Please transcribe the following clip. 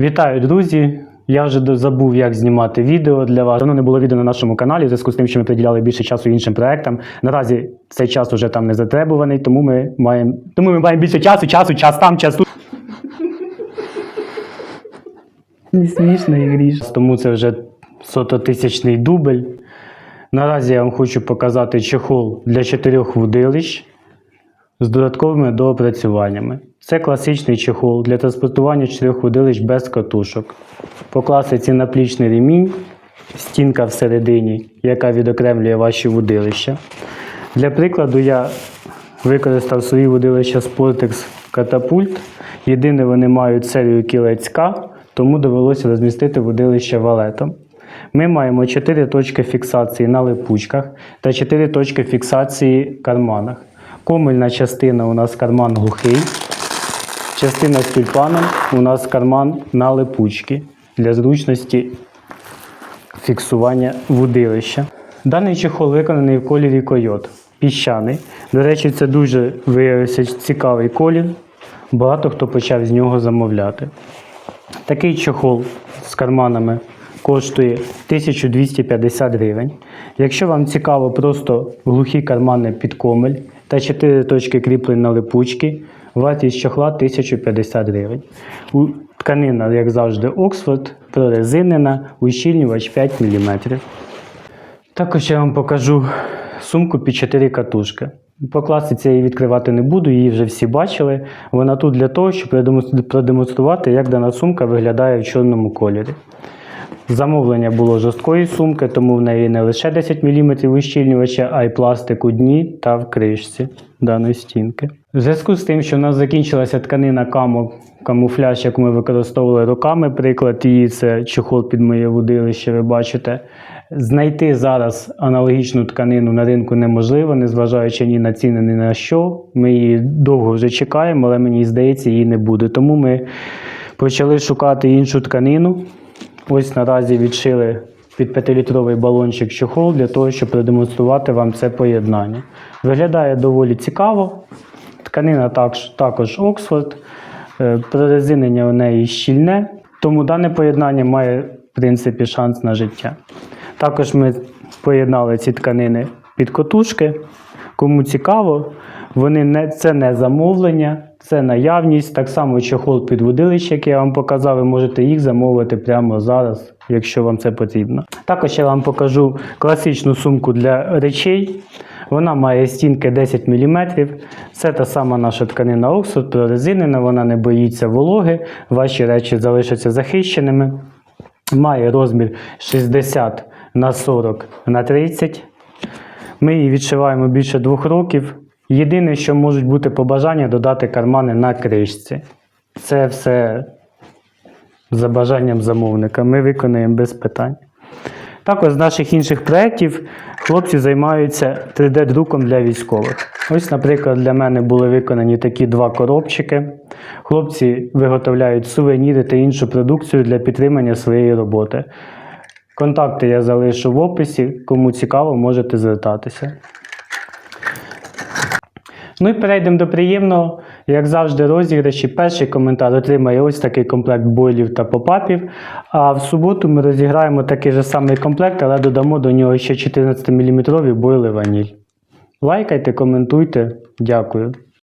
Вітаю, друзі! Я вже забув, як знімати відео для вас. Давно не було відео на нашому каналі, в зв'язку з тим, що ми приділяли більше часу іншим проектам. Наразі цей час вже там не затребуваний, тому ми маємо тому ми маємо більше часу, часу, час там, час тут. Не смішно і гріш. Тому це вже сототисячний дубль. Наразі я вам хочу показати чехол для чотирьох вудилищ з додатковими доопрацюваннями. Це класичний чехол для транспортування чотирьох водилищ без катушок. По класиці наплічний ремінь, стінка всередині, яка відокремлює ваші водилища. Для прикладу, я використав свої водилища Sportex Catapult. Єдине, вони мають серію кілець К, тому довелося розмістити водилище валетом. Ми маємо 4 точки фіксації на липучках та 4 точки фіксації в карманах. Комельна частина у нас карман глухий. Частина з тюльпаном у нас карман на липучки для зручності фіксування вудилища. Даний чехол виконаний в кольорі койот, піщаний. До речі, це дуже виявився цікавий колір. Багато хто почав з нього замовляти. Такий чохол з карманами коштує 1250 гривень. Якщо вам цікаво просто глухі кармани під комель та 4 точки кріплень на липучки, вартість чохла 1050 гривень. Тканина, як завжди, Оксфорд, прорезинена, ущільнювач 5 мм. Також я вам покажу сумку під 4 катушки. По класиці я її відкривати не буду, її вже всі бачили. Вона тут для того, щоб продемонструвати, як дана сумка виглядає в чорному кольорі. Замовлення було жорсткої сумки, тому в неї не лише 10 мм ущільнювача, а й пластик у дні та в кришці даної стінки. В зв'язку з тим, що в нас закінчилася тканина камо, камуфляж, яку ми використовували роками, приклад її це чохол під моє вудилище, ви бачите. Знайти зараз аналогічну тканину на ринку неможливо, незважаючи ні на ціни, ні на що. Ми її довго вже чекаємо, але мені здається, її не буде. Тому ми почали шукати іншу тканину. Ось наразі відшили під 5-літровий балончик чохол для того, щоб продемонструвати вам це поєднання. Виглядає доволі цікаво. Тканина також, також Оксфорд, Е, прорезинення у неї щільне, тому дане поєднання має в принципі шанс на життя. Також ми поєднали ці тканини під котушки. Кому цікаво, вони не, це не замовлення, це наявність. Так само чохол під водилище, який я вам показав, ви можете їх замовити прямо зараз, якщо вам це потрібно. Також я вам покажу класичну сумку для речей. Вона має стінки 10 мм. Це та сама наша тканина Оксфорд, прорезинена, вона не боїться вологи, ваші речі залишаться захищеними. Має розмір 60 на 40 на 30. Ми її відшиваємо більше двох років. Єдине, що можуть бути побажання, додати кармани на кришці. Це все за бажанням замовника. Ми виконуємо без питань. Також з наших інших проєктів хлопці займаються 3D-друком для військових. Ось, наприклад, для мене були виконані такі два коробчики. Хлопці виготовляють сувеніри та іншу продукцію для підтримання своєї роботи. Контакти я залишу в описі. Кому цікаво, можете звертатися. Ну і перейдемо до приємного. Як завжди, розіграші. Перший коментар отримає ось такий комплект бойлів та попапів. А в суботу ми розіграємо такий же самий комплект, але додамо до нього ще 14-мм бойли ваніль. Лайкайте, коментуйте. Дякую.